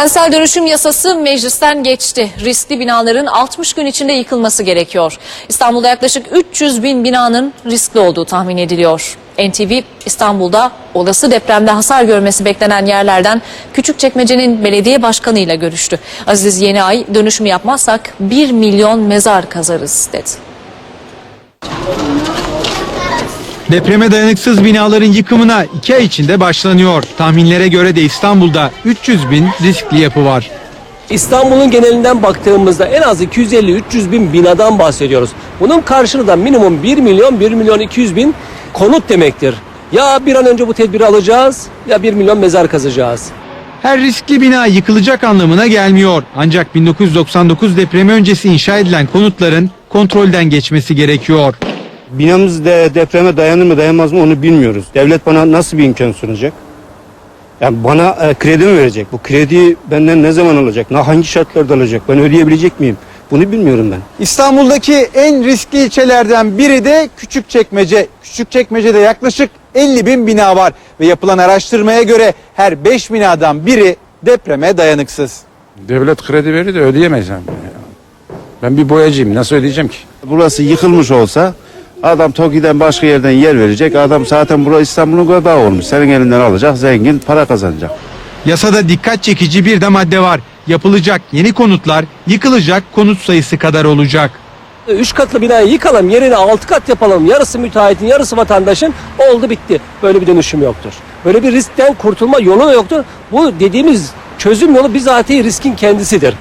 Kentsel dönüşüm yasası meclisten geçti. Riskli binaların 60 gün içinde yıkılması gerekiyor. İstanbul'da yaklaşık 300 bin binanın riskli olduğu tahmin ediliyor. NTV İstanbul'da olası depremde hasar görmesi beklenen yerlerden Küçükçekmece'nin belediye başkanıyla görüştü. Aziz Yeniay dönüşüm yapmazsak 1 milyon mezar kazarız dedi. Depreme dayanıksız binaların yıkımına iki ay içinde başlanıyor. Tahminlere göre de İstanbul'da 300 bin riskli yapı var. İstanbul'un genelinden baktığımızda en az 250-300 bin binadan bahsediyoruz. Bunun karşılığında minimum 1 milyon 1 milyon 200 bin konut demektir. Ya bir an önce bu tedbiri alacağız ya 1 milyon mezar kazacağız. Her riskli bina yıkılacak anlamına gelmiyor. Ancak 1999 depremi öncesi inşa edilen konutların kontrolden geçmesi gerekiyor. Binamız de depreme dayanır mı dayanmaz mı onu bilmiyoruz. Devlet bana nasıl bir imkan sunacak? Yani bana e, kredi mi verecek? Bu krediyi benden ne zaman alacak? Na hangi şartlarda alacak? Ben ödeyebilecek miyim? Bunu bilmiyorum ben. İstanbul'daki en riskli ilçelerden biri de Küçükçekmece. Küçükçekmece'de yaklaşık 50 bin bina var ve yapılan araştırmaya göre her 5 binadan biri depreme dayanıksız. Devlet kredi verir de ödeyemeyiz yani. Ben bir boyacıyım nasıl ödeyeceğim ki? Burası yıkılmış olsa adam TOKİ'den başka yerden yer verecek. Adam zaten burası İstanbul'un gıda olmuş. Senin elinden alacak zengin para kazanacak. Yasada dikkat çekici bir de madde var. Yapılacak yeni konutlar yıkılacak konut sayısı kadar olacak. 3 katlı binayı yıkalım yerine 6 kat yapalım. Yarısı müteahhitin yarısı vatandaşın oldu bitti. Böyle bir dönüşüm yoktur. Böyle bir riskten kurtulma yolu da yoktur. Bu dediğimiz çözüm yolu bizatihi riskin kendisidir.